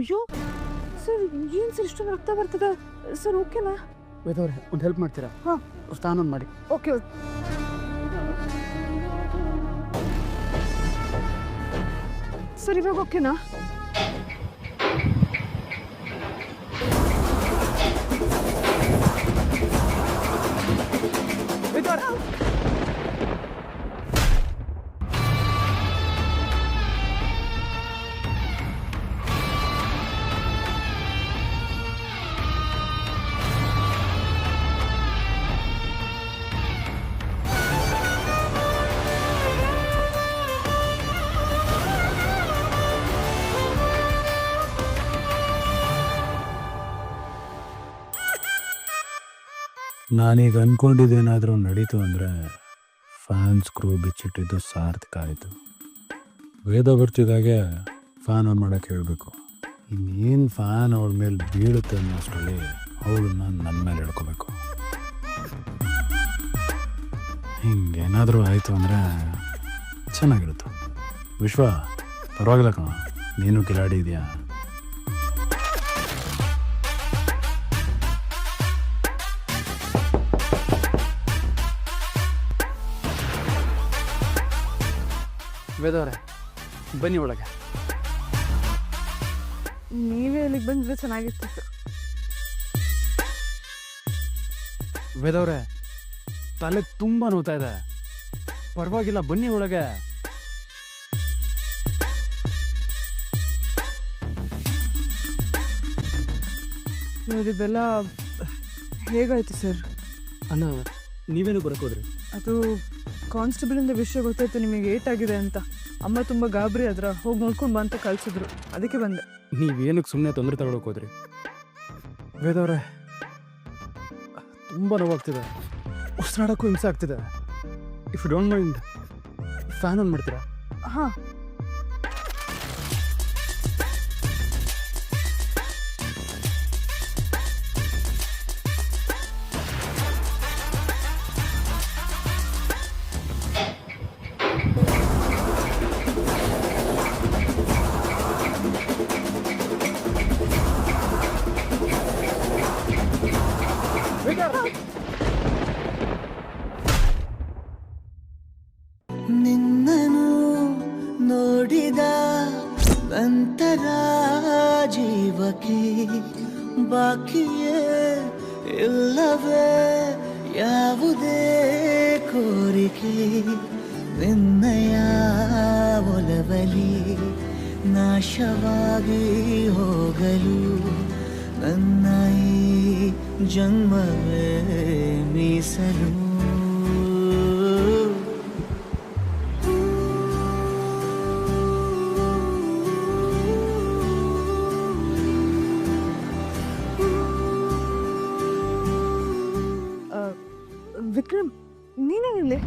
ಅಯ್ಯೋ ಸರ್ ಏನು ಸರ್ ಇಷ್ಟೊಂದು ರಕ್ತ ಬರ್ತದ? ಸರ್ ಓಕೆನಾ? ವೇದವ್ರೆ ಒಂದು ಹೆಲ್ಪ್ ಮಾಡ್ತೀರಾ? ಹಾಂ. ಸ್ನಾನ ಮಾಡಿ. ಓಕೆ. ಸರ್ ಇವಾಗ ಓಕೆನಾ? ನಾನೀಗ ಅಂದ್ಕೊಂಡಿದ್ದೇನಾದರೂ ನಡೀತು ಅಂದರೆ ಫ್ಯಾನ್ ಸ್ಕ್ರೂ ಬಿಚ್ಚಿಟ್ಟಿದ್ದು ಸಾರ್ಥಕ ಆಯಿತು. ವೇದ ಬರ್ತಿದ್ದಾಗೆ ಫ್ಯಾನ್ ಆನ್ ಮಾಡೋಕ್ಕೆ ಹೇಳಬೇಕು. ಇನ್ನೇನು ಫ್ಯಾನ್ ಅವಳ ಮೇಲೆ ಬೀಳುತ್ತೆ ಅನ್ನೋಷ್ಟರಲ್ಲಿ ಅವಳನ್ನ ನನ್ನ ಮೇಲೆ ಹಿಡ್ಕೋಬೇಕು ಹಿಂಗೇನಾದರೂ ಆಯಿತು ಅಂದರೆ ಚೆನ್ನಾಗಿರುತ್ತೆ. ವಿಶ್ವ, ಪರವಾಗಿಲ್ಲ ಕಣ. ನೀನು ಕಿಲಾಡಿ ಇದೆಯಾ? ವೇದವ್ರೆ ಬನ್ನಿ ಒಳಗೆ. ನೀವೇ ಇಲ್ಲಿಗೆ ಬಂದ್ರೆ ಚೆನ್ನಾಗಿತ್ತು. ವೇದವ್ರೆ ತಲೆ ತುಂಬ ನೋತಾ ಇದೆ. ಪರವಾಗಿಲ್ಲ ಬನ್ನಿ ಒಳಗೆ. ಇದೆಲ್ಲ ಹೇಗಾಯ್ತು ಸರ್? ಅಣ್ಣ ನೀವೇನು ಬರಕೋದ್ರಿ ಅದು ಕಾನ್ಸ್ಟೇಬಲಿಂದ ವಿಷಯ ಗೊತ್ತಾಯ್ತು ನಿಮಗೆ ಏಟಾಗಿದೆ ಅಂತ. ಅಮ್ಮ ತುಂಬ ಗಾಬರಿ ಆದ್ರ ಹೋಗಿ ನೋಡ್ಕೊಂಡು ಬಾ ಅಂತ ಕಳ್ಸಿದ್ರು. ಅದಕ್ಕೆ ಬಂದೆ. ನೀವೇನಕ್ಕೆ ಸುಮ್ಮನೆ ತೊಂದರೆ ತಗೊಳಕ್ ಹೋದ್ರಿ? ವೇದವ್ರೆ ತುಂಬ ನೋವಾಗ್ತಿದೆ. ಉಸಿರಾಡೋಕ್ಕೂ ಹಿಂಸೆ ಆಗ್ತಿದೆ. If you don't mind fan on ಮಾಡ್ತೀರಾ? ಹಾಂ. ನಂತರ ಜೀವಕ್ಕೆ ಬಾಕಿಯೇ ಇಲ್ಲವೇ ಯಾವುದೇ ಕೋರಿಕೆ ನಿನ್ನಯ ಒಲವಲಿ ನಾಶವಾಗಿ ಹೋಗಲು ನನ್ನ ಈ ಜನ್ಮವೇ ಮೀಸಲು ವಿಕ್ರಮ್ ನೀನೇನಿಲ್ಲಿ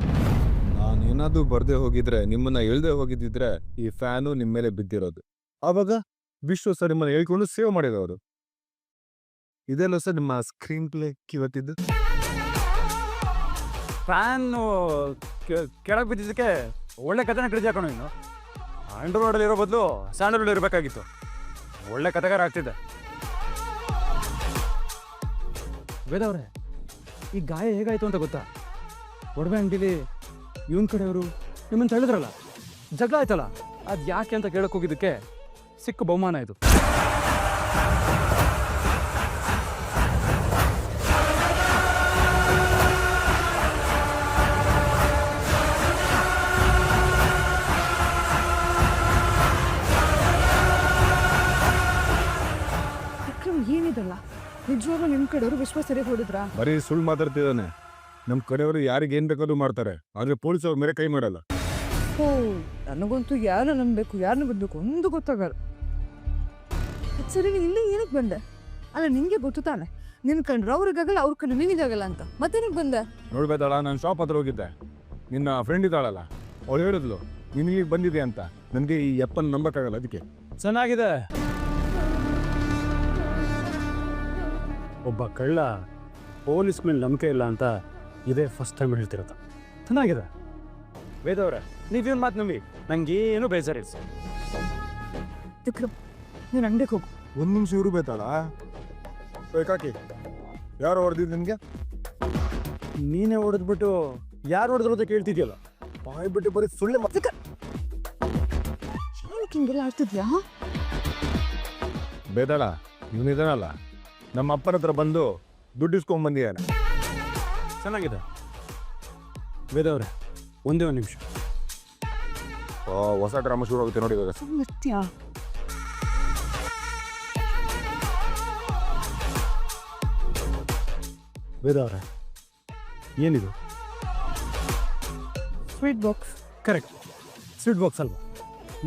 ನಾನೇನಾದ್ರೂ ಬರ್ದೇ ಹೋಗಿದ್ರೆ ನಿಮ್ಮನ್ನ ಹೇಳ್ದೆ ಹೋಗಿದ್ದಿದ್ರೆ ಈ ಫ್ಯಾನು ನಿಮ್ಮ ಮೇಲೆ ಬಿದ್ದಿರೋದು. ಅವಾಗ ವಿಶ್ವ ಸರ್ ನಿಮ್ಮನ್ನ ಹೇಳ್ಕೊಂಡು ಸೇವ್ ಮಾಡಿದವರು. ಇದೆಲ್ಲ ಸರ್ ನಿಮ್ಮ ಸ್ಕ್ರೀನ್ ಪ್ಲೇ ಇವತ್ತಿದ್ದು? ಫ್ಯಾನು ಕೆಳಗೆ ಬಿದ್ದಿದ್ದಕ್ಕೆ ಒಳ್ಳೆ ಕಥೆನ ಕಡಿದು ಹಾಕೋಣ ಇನ್ನು ಆಂಡ್ರಾಯ್ಡಲ್ಲಿ ಇರೋ ಬದಲು ಸ್ಯಾಂಡಲ್ ಇರಬೇಕಾಗಿತ್ತು. ಒಳ್ಳೆ ಕಥೆಗಾರ ಆಗ್ತಿದ್ದೆ. ವೇದವ್ರೆ ಈ ಗಾಯ ಹೇಗಾಯ್ತು ಅಂತ ಗೊತ್ತಾ? ಒಡವೆ ಅಂಗಡಿಲಿ ಇವನ್ ಕಡೆಯವರು ನಿಮ್ಮನ್ನು ತಳ್ಳಿದ್ರಲ್ಲ? ಜಗಳ ಆಯ್ತಲ್ಲ? ಅದು ಯಾಕೆ ಅಂತ ಕೇಳಕ್ ಹೋಗಿದ್ದಕ್ಕೆ ಸಿಕ್ಕ ಬಹುಮಾನ ಇದು. ಕಡೆಯವರು ವಿಶ್ವ ಸರಿ ಹೊಡಿದ್ರ ಬರೀ ಸುಳ್ಳು ಮಾತಾಡ್ತಿದ್ದಾನೆ. ನಮ್ ಕಡೆಯವರು ಯಾರಿಗೆ ಏನ್ ಬೇಕಾದ್ರೂ ಮಾಡ್ತಾರೆ. ಆದ್ರೆ ಪೊಲೀಸ್ ಅವ್ರ ಮೇಲೆ ಕೈ ಮಾಡಲ್ಲ. ಓ ನನಗಂತೂ ಯಾರು ನಂಬಬೇಕು ಯಾರನ್ನ ಬಿಡ್ಬೇಕು ಒಂದು ಗೊತ್ತಾಗಲ್ಲ. ಸರಿ ನೀನ್ ಇಲ್ಲಿ ಏನಕ್ಕೆ ಬಂದೆ? ಅಲ್ಲ ನಿನಗೆ ಗೊತ್ತು ತಾನೆ. ನಿನ್ ಕಂಡ್ರೆ ಅವ್ರಿಗಾಗಲ್ಲ ಅವ್ರ ಕಂಡ್ರೆ ನಿನಗಾಗಲ್ಲ ಅಂತ. ಮತ್ತೆ ಮತ್ತೇನಕ್ಕೆ ಬಂದೆ? ನೋಡ್ಬೇಕಾಳ ನಾನು ಶಾಪ್ ಹತ್ರ ಹೋಗಿದ್ದೆ. ನಿನ್ನ ಫ್ರೆಂಡ್ ಇದ್ದಾಳಲ್ಲ ಅವಳು ಹೇಳಿದ್ಲು ನೀನು ಇಲ್ಲಿಗೆ ಬಂದಿದೆ ಅಂತ. ನನಗೆ ಈ ಎಪ್ಪನ್ ನಂಬಕ್ಕಾಗಲ್ಲ ಅದಕ್ಕೆ. ಚೆನ್ನಾಗಿದೆ. ಒಬ್ಬ ಕಳ್ಳ ಪೊಲೀಸ್ ಮೇಲೆ ನಂಬಿಕೆ ಇಲ್ಲ ಅಂತ ಇದೇ ಫಸ್ಟ್ ಟೈಮ್ ಹೇಳ್ತಿರೋದು. ಚೆನ್ನಾಗಿದೆ. ವೇದವ್ರೆ ನೀವೇನು ಮಾತು ನಂಬಿ. ನಂಗೇನು ಬೇಜಾರಿಲ್ಲ ಸರ್. ವಿಕ್ರಮ್ ನೀನು ಅಂಗಡಿಗೆ ಹೋಗು. ಒಂದು ನಿಮಿಷ ಇವರು ಬೇತಾಳ. ಬೇಕಾಕಿ ಯಾರು ಹೊಡೆದಿದ್ದು ನಿನಗೆ? ನೀನೇ ಹೊಡೆದ್ಬಿಟ್ಟು ಯಾರು ಹೊಡೆದ್ರು ಅಂತ ಕೇಳ್ತಿದ್ಯಲ್ಲ? ಬಾಯ್ ಬಿಟ್ಟು ಬರೀ ಸುಳ್ಳೆ ಮತ್ತೆ ಹಿಂಗೆಲ್ಲ ಆಡ್ತಿದ್ಯಾ? ಬೇದಾಳ ಇವನಿದಾನಲ್ಲ ನಮ್ಮ ಅಪ್ಪನ ಹತ್ರ ಬಂದು ದುಡ್ಡು ಇಸ್ಕೊಂಡ್ ಬಂದಿದ್ದಾನೆ. ಚೆನ್ನಾಗಿದೆ. ವೇದ ಅವರೇ ಒಂದೇ ಒಂದು ನಿಮಿಷ. ಓ ಹೊಸ ಡ್ರಾಮಾ ಶುರು ಆಗುತ್ತೆ ನೋಡಿ ಇವಾಗ. ಬರ್ತೀಯಾ ವೇದ ಅವರೇ ಏನಿದು? Sweet box correct sweet box ಅಲ್ವಾ?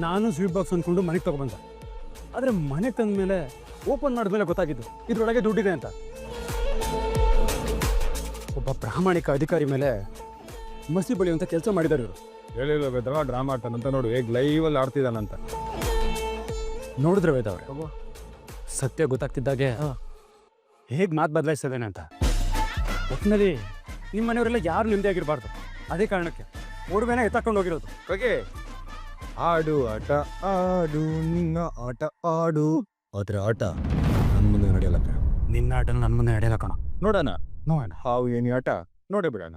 ನಾನು ಸ್ವೀಟ್ ಬಾಕ್ಸ್ ಅಂದ್ಕೊಂಡು ಮನೆಗೆ ತಗೊಬಂದ ಆದರೆ ಮನೆ ತಂದ ಮೇಲೆ ಓಪನ್ ಮಾಡಿದ ಮೇಲೆ ಗೊತ್ತಾಗಿದ್ದು ಇದರೊಳಗೆ ದುಡ್ಡಿದೆ ಅಂತ. ಒಬ್ಬ ಪ್ರಾಮಾಣಿಕ ಅಧಿಕಾರಿ ಮೇಲೆ ಮಸಿ ಬಳಿಯುವಂಥ ಕೆಲಸ ಮಾಡಿದ್ದಾರೆ ಇವರು. ಹೇಳಿಲ್ಲ ವೇದ ಡ್ರಾಮಾ ಆಡ್ತಾನಂತ ನೋಡು ಹೇಗೆ ಲೈವಲ್ಲಿ ಆಡ್ತಿದ್ದಾನಂತ. ನೋಡಿದ್ರೆ ವೇದ ಅವ್ರೆ? ಸತ್ಯ ಗೊತ್ತಾಗ್ತಿದ್ದಾಗೆ ಹೇಗೆ ಮಾತು ಬದಲಾಯಿಸ್ತದೇನೆ ಅಂತ. ಒಟ್ಟಿನಲ್ಲಿ ನಿಮ್ಮ ಮನೆಯವರೆಲ್ಲ ಯಾರು ನಿಮ್ಮದೇ ಅದೇ ಕಾರಣಕ್ಕೆ ಒಡವೆನ ಎತ್ತಾಕೊಂಡು ಹೋಗಿರೋದು. ಓಕೆ ಆಡು ಆಟ ಆಡು ನಿನ್ನ ಆಟ ಆಡು. ಆದ್ರೆ ಆಟ ನನ್ನ ಮುಂದೆ ನಡೆಯಲ್ಲ ನಿನ್ನ ಆಟ ನನ್ನ ಮುಂದೆ ನಡೆಯಲ್ಲ ಕಣ. ನೋಡೋಣ. ನೋಡೋಣ. ಹಾವು ಏನಿ ಆಟ ನೋಡೇ ಬಿಡೋಣ.